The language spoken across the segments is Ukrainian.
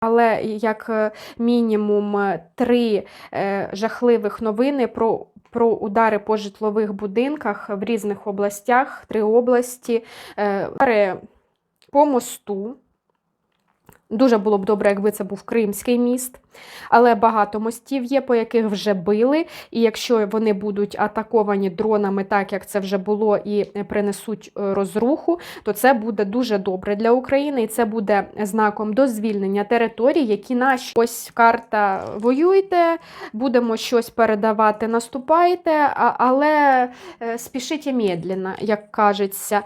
Але як е, мінімум е, три е, жахливих новини про, про удари по житлових будинках в різних областях, три області, удари по мосту. Дуже було б добре, якби це був Кримський міст, але багато мостів є, по яких вже били. І якщо вони будуть атаковані дронами, так як це вже було, і принесуть е, розруху, то це буде дуже добре для України, і це буде знаком до звільнення територій, які наші ось карта воюйте, будемо щось передавати, наступайте, але е, спішіть медленно, як кажеться.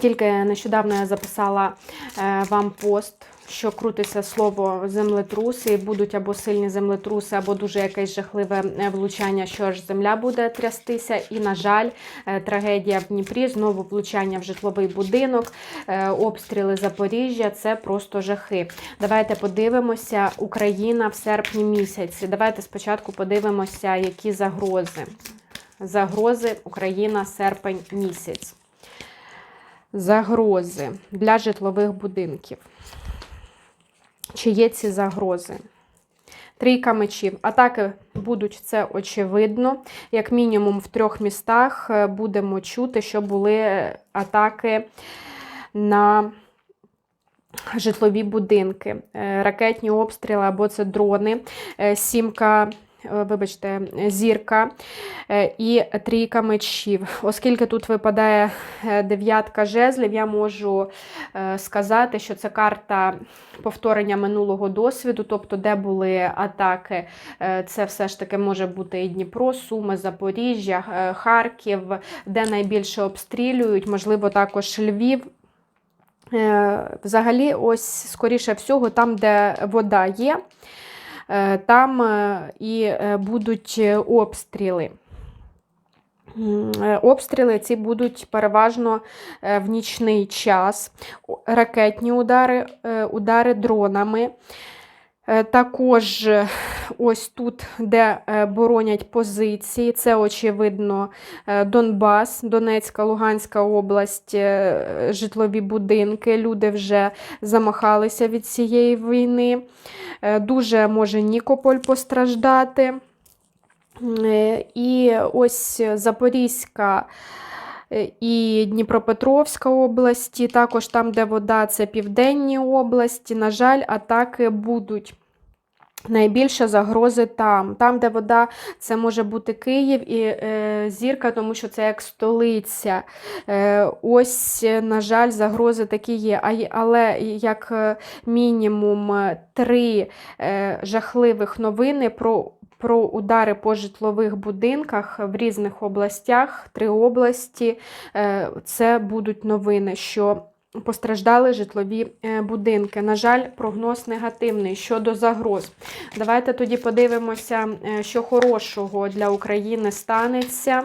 Тільки нещодавно я записала е, вам пост, що крутиться слово землетруси, будуть або сильні землетруси, або дуже якесь жахливе е, влучання, що аж земля буде трястися. І, на жаль, е, трагедія в Дніпрі, знову влучання в житловий будинок, обстріли Запоріжжя це просто жахи. Давайте подивимося, Україна в серпні місяці. Давайте спочатку подивимося, які загрози. Загрози Україна серпень місяць. Загрози для житлових будинків. Чи є ці загрози? Трійка мечів. Атаки будуть це очевидно. Як мінімум в трьох містах е, будемо чути, що були атаки на житлові будинки, Е, ракетні обстріли або це дрони. Е, Сімка. Е, Вибачте, зірка е, і трійка мечів. Оскільки тут випадає е, дев'ятка жезлів, я можу сказати, що це карта повторення минулого досвіду, тобто, де були атаки, це все ж таки може бути і Дніпро, Суми, Запоріжжя, Харків, де найбільше обстрілюють, можливо, також Львів. Взагалі, ось, скоріше всього, там, де вода є, там е, і е, будуть е, обстріли. Е, Обстріли ці будуть переважно е, в нічний час. Ракетні удари, е, удари дронами. Е, Також е, ось тут, де е, боронять позиції, це очевидно Донбас, Донецька, Луганська область, житлові будинки. Люди вже замахалися від цієї війни. Дуже може Нікополь постраждати. І ось Запорізька і Дніпропетровська області, також там, де вода, це південні області. На жаль, атаки будуть. Найбільше загрози там. Там, де вода, це може бути Київ і е, Зірка, тому що це як столиця. Е, ось, е, на жаль, загрози такі є. А, але як е, мінімум е, три е, жахливих новини про, про удари по житлових будинках в різних областях, три області. Е, це будуть новини, що постраждали житлові е, будинки. На жаль, прогноз негативний щодо загроз. Давайте тоді подивимося, е, що хорошого для України станеться.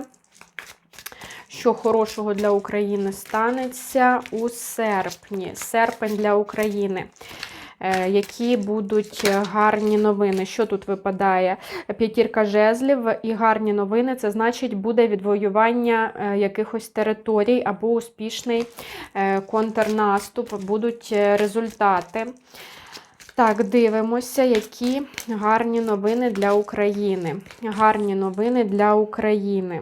Що хорошого для України станеться у серпні. Серпень для України. Е, Які будуть гарні новини? Що тут випадає? П'ятірка жезлів і гарні новини це значить буде відвоювання е, якихось територій або успішний е, контрнаступ, будуть результати. Так, дивимося, які гарні новини для України. Гарні новини для України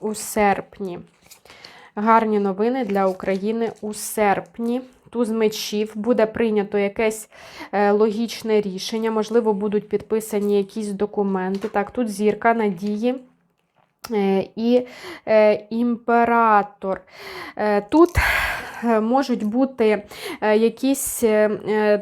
у серпні. Гарні новини для України у серпні. Туз мечів буде прийнято якесь е, логічне рішення, можливо, будуть підписані якісь документи. Так, тут зірка надії. Е, І е, імператор. Е, Тут можуть бути якісь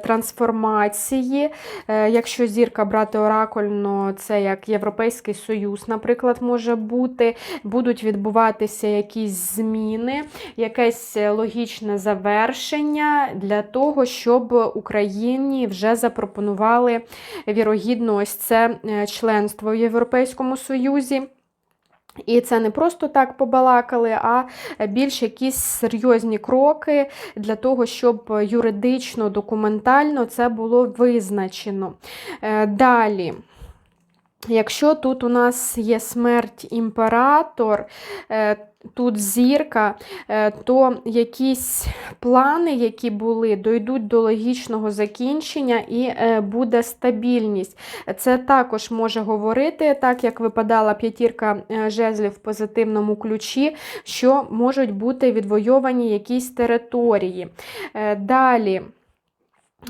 трансформації. Якщо зірка брати оракульно, це як Європейський Союз, наприклад, може бути. Будуть відбуватися якісь зміни, якесь логічне завершення для того, щоб Україні вже запропонували вірогідно ось це членство в Європейському Союзі. І це не просто так побалакали, а більш якісь серйозні кроки для того, щоб юридично, документально це було визначено. Е, Далі. Якщо тут у нас є смерть імператор, е, тут зірка, е, то якісь плани, які були, дойдуть до логічного закінчення і е, буде стабільність. Це також може говорити, так як випадала п'ятірка жезлів в позитивному ключі, що можуть бути відвойовані якісь території. Далі,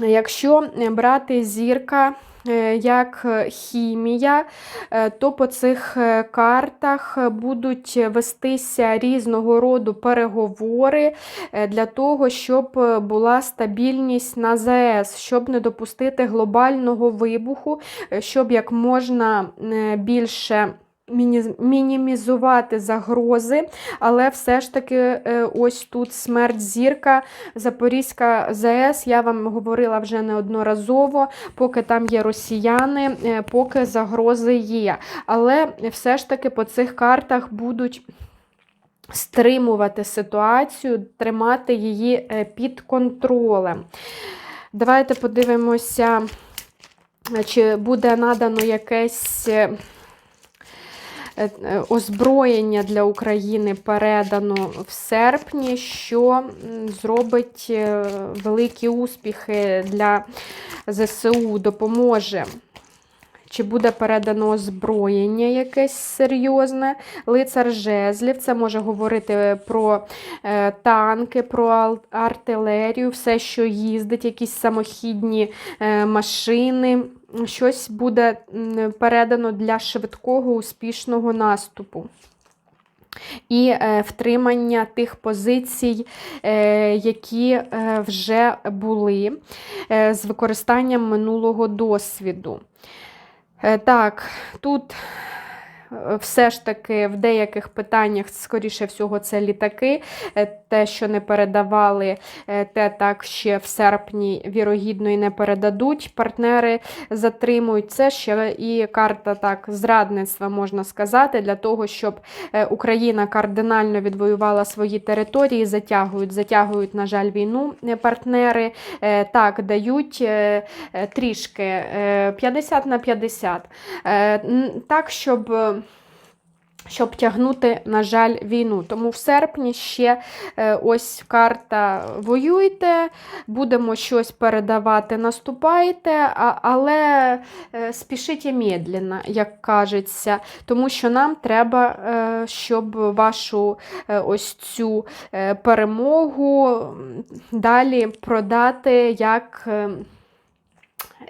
якщо брати зірка, як е, хімія, е, то по цих картах будуть вестися різного роду переговори для того, щоб була стабільність на ЗАЕС, щоб не допустити глобального вибуху, щоб як можна більше мінімізувати загрози, але все ж таки е, ось тут смерть зірка, Запорізька ЗАЕС, я вам говорила вже неодноразово, поки там є росіяни, е, поки загрози є. Але все ж таки по цих картах будуть. Стримувати ситуацію, тримати її е, під контролем. Давайте подивимося, чи буде надано якесь озброєння для України передано в серпні, що зробить е, великі успіхи для ЗСУ, допоможе. Чи буде передано озброєння якесь серйозне, лицар жезлів. Це може говорити про е, танки, про артилерію, все, що їздить, якісь самохідні е, машини щось буде передано для швидкого успішного наступу. І е, втримання тих позицій, е, які е, вже були з використанням минулого досвіду. Так, тут все ж таки в деяких питаннях, скоріше всього, це літаки. Е, те, що не передавали, е, те так ще в серпні, вірогідно, і не передадуть. Партнери затримують. Це ще і карта так зрадництва, можна сказати, для того, щоб е, Україна кардинально відвоювала свої території, затягують, затягують, на жаль, війну партнери. Так, дають трішки 50 на 50. Так, щоб щоб тягнути, на жаль, війну. Тому в серпні ще е, ось карта воюйте, будемо щось передавати, наступайте, але е, спішіть медленно, як кажеться, тому що нам треба, е, щоб вашу ось цю перемогу далі продати як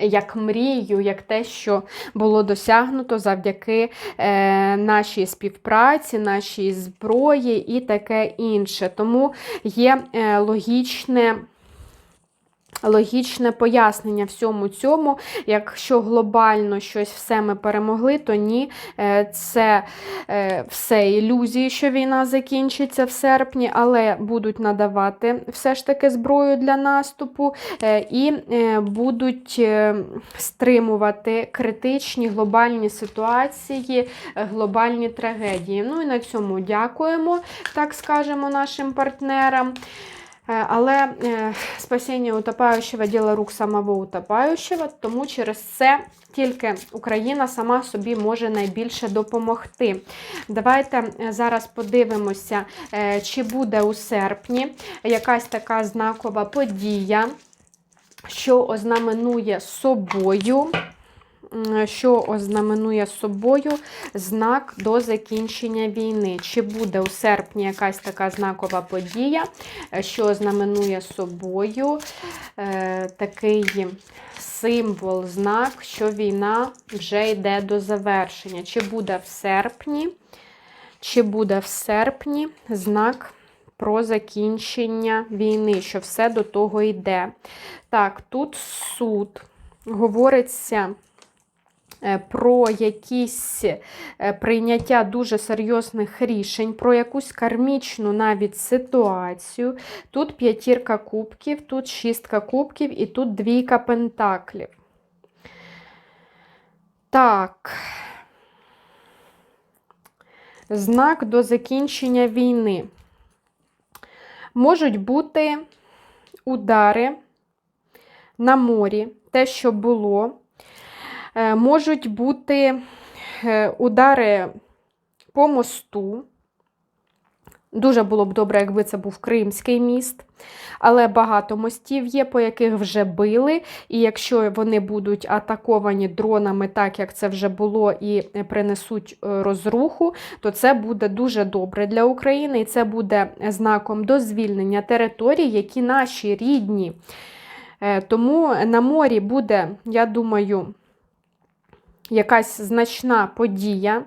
як мрію, як те, що було досягнуто завдяки е, нашій співпраці, нашій зброї і таке інше. Тому є е, логічне логічне пояснення всьому цьому. Якщо глобально щось все ми перемогли, то ні, е, це е, все ілюзії, що війна закінчиться в серпні, але будуть надавати все ж таки зброю для наступу е, і будуть стримувати критичні глобальні ситуації, глобальні трагедії. Ну і на цьому дякуємо, так скажемо, нашим партнерам. Е, але е, спасіння утопаючого діло рук самого утопаючого, тому через це тільки Україна сама собі може найбільше допомогти. Давайте е, зараз подивимося, чи буде у серпні якась така знакова подія, що ознаменує собою що ознаменує собою знак до закінчення війни. Чи буде у серпні якась така знакова подія, е, що ознаменує собою е, такий символ, знак, що війна вже йде до завершення. Чи буде в серпні, чи буде в серпні знак про закінчення війни, що все до того йде. Так, тут суд говориться. Е, про якісь е, прийняття дуже серйозних рішень, про якусь кармічну навіть ситуацію. Тут п'ятірка кубків, тут шістка кубків і тут двійка пентаклів. Так. Знак до закінчення війни. Можуть бути удари на морі, те, що було. Е, можуть бути е, удари по мосту. Дуже було б добре, якби це був Кримський міст, але багато мостів є, по яких вже били. І якщо вони будуть атаковані дронами, так як це вже було, і принесуть е, розруху, то це буде дуже добре для України, і це буде знаком до звільнення територій, які наші рідні. Тому на морі буде, я думаю, якась значна подія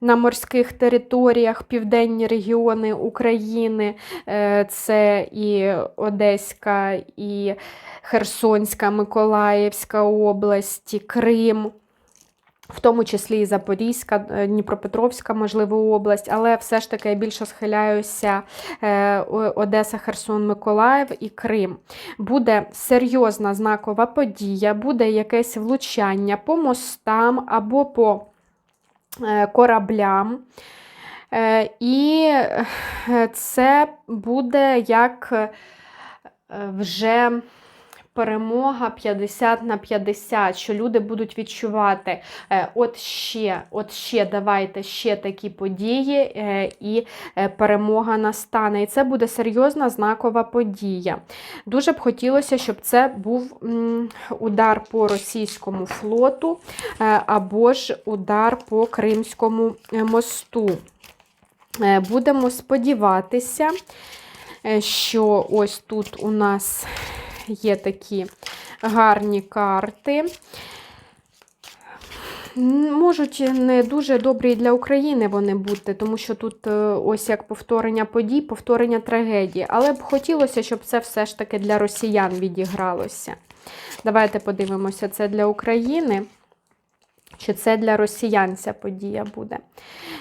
на морських територіях, південні регіони України. Е, Це і Одеська, і Херсонська, Миколаївська області, Крим. В тому числі і Запорізька, е, Дніпропетровська, можливо, область, але все ж таки я більше схиляюся е, Одеса, Херсон, Миколаїв і Крим. Буде серйозна знакова подія, буде якесь влучання по мостам або по е, кораблям. І це буде як вже перемога 50 на 50, що люди будуть відчувати, е, от ще, от ще давайте ще такі події, е, і е, перемога настане. І це буде серйозна знакова подія. Дуже б хотілося, щоб це був удар по російському флоту або ж удар по Кримському мосту. Будемо сподіватися, що ось тут у нас є такі гарні карти. Можуть не дуже добрі для України вони бути, тому що тут е, ось як повторення подій, повторення трагедії. Але б хотілося, щоб це все ж таки для росіян відігралося. Давайте подивимося, це для України. Чи це для росіян ця подія буде?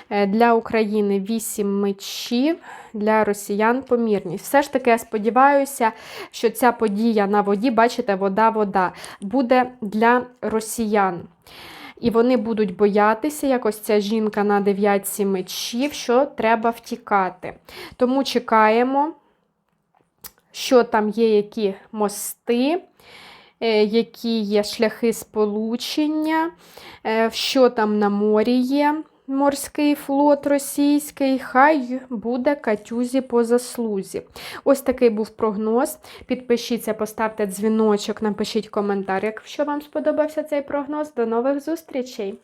Е, Для України 8 мечів, для росіян помірність. Все ж таки, я сподіваюся, що ця подія на воді, бачите, вода, вода, буде для росіян. І вони будуть боятися, як ось ця жінка на дев'ятці мечів, що треба втікати. Тому чекаємо, що там є, які мости, які є шляхи сполучення, е, що там на морі є. Морський флот російський, хай буде катюзі по заслузі. Ось такий був прогноз. Підпишіться, поставте дзвіночок, напишіть коментар, якщо вам сподобався цей прогноз. До нових зустрічей!